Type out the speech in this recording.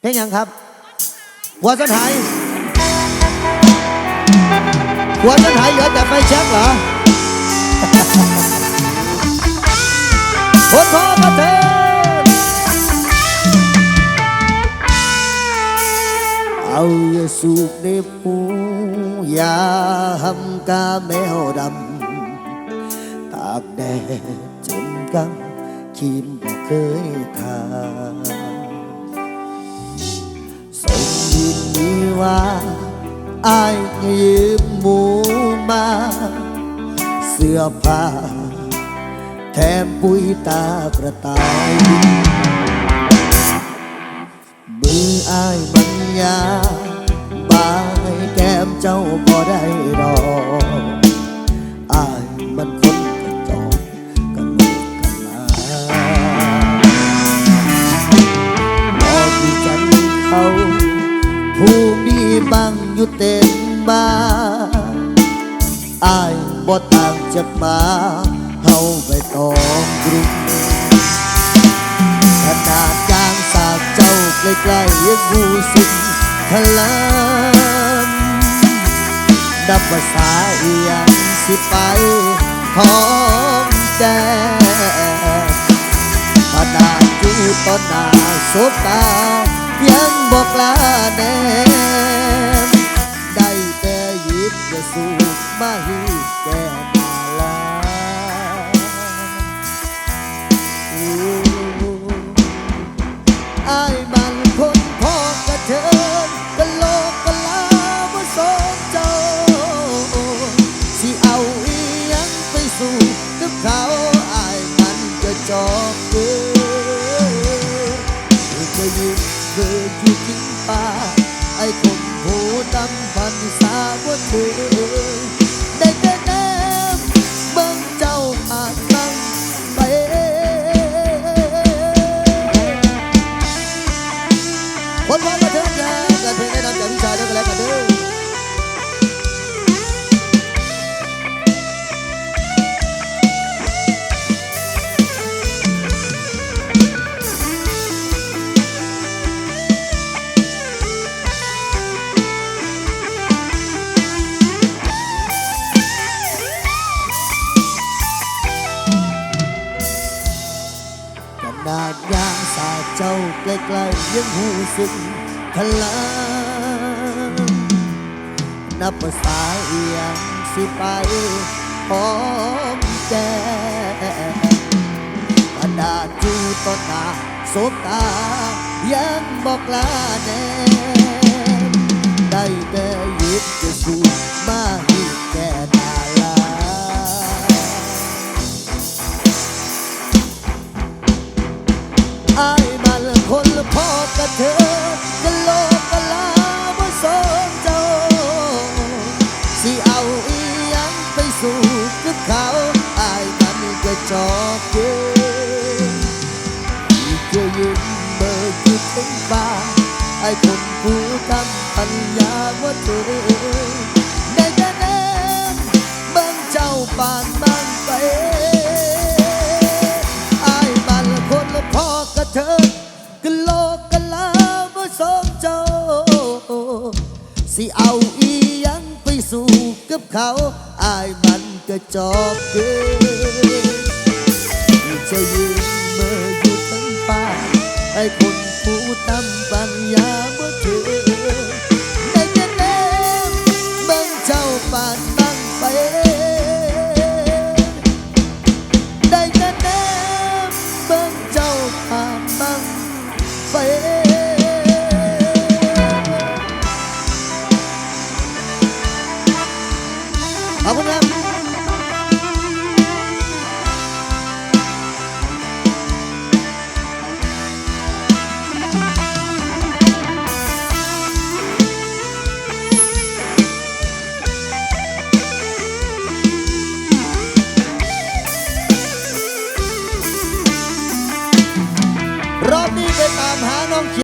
เพลงยังครับหัวสันหายหัวสันหายเหลือแต่ไฟแช็กเหรอคนพอมาเถิดเอาอย่าสูบในปูอย่าหำกาแมวดำตากแดดจนกังคิมบอกเคยทาส มยินดีว่าอายยืมหมูมา เสื้อผ้า แถมปุ๋ยตากระต่ายมืออายมันยาบายแก้มเจ้าพอได้ดอก ผู้มีบังอยู่เต็มบ้านอายบ่ต่างจากมาเฮาไปตองกรุงขนาดยางสากเจ้าใกล้ๆยังหูสึกพลังนับภาษาอียงสิไปของแดนขนาดอยู่ต้นหน้าสบตา ยังบอกลาแนมได้แต่หยิบจะสูบมาให้แก่นาลาอายมันคนพ่อกระเทินกะโลกกะลาบ่สนเจ้า สิเอาอียังไปสู่กับเขาอายมันก็จอกเกินจะยิง เธออยู่ทิ้งป่าไอ้คนโหดำพันสา นาดยางสาเจ้าใกล้ๆยังหูสึกพลังนับภาษาเอียงสิไปพร้อมแก้ขนาดอยู่ต้นหนาสบตา ยังบอกลาแน่ได้แต่ยิบจะสูมาห้แก่ มันก็จอกเกินที่จะยืนเบอร์อยู่ทั้งบ้าไอ้คนผู้ทำปัญญาว่าเธอได้แต่แนมเบิ่งเจ้าปานมันไปไอายมันคนละพ่อกระเทิดกะโลกกะลาบ่สมเจ้า สิเอาอีหยังไปสู่กับเขาไอายมันก็จอกเกิน จะยืนเมื่ออยู่ทั้งป่าไอ้คนผู้ทำปัญญาบ่เธอได้แต่แนมเบิ่งเจ้าป่านตั้งไป ได้แต่แนมเบิ่งเจ้าผ่านบังไฟขอบคุณครับ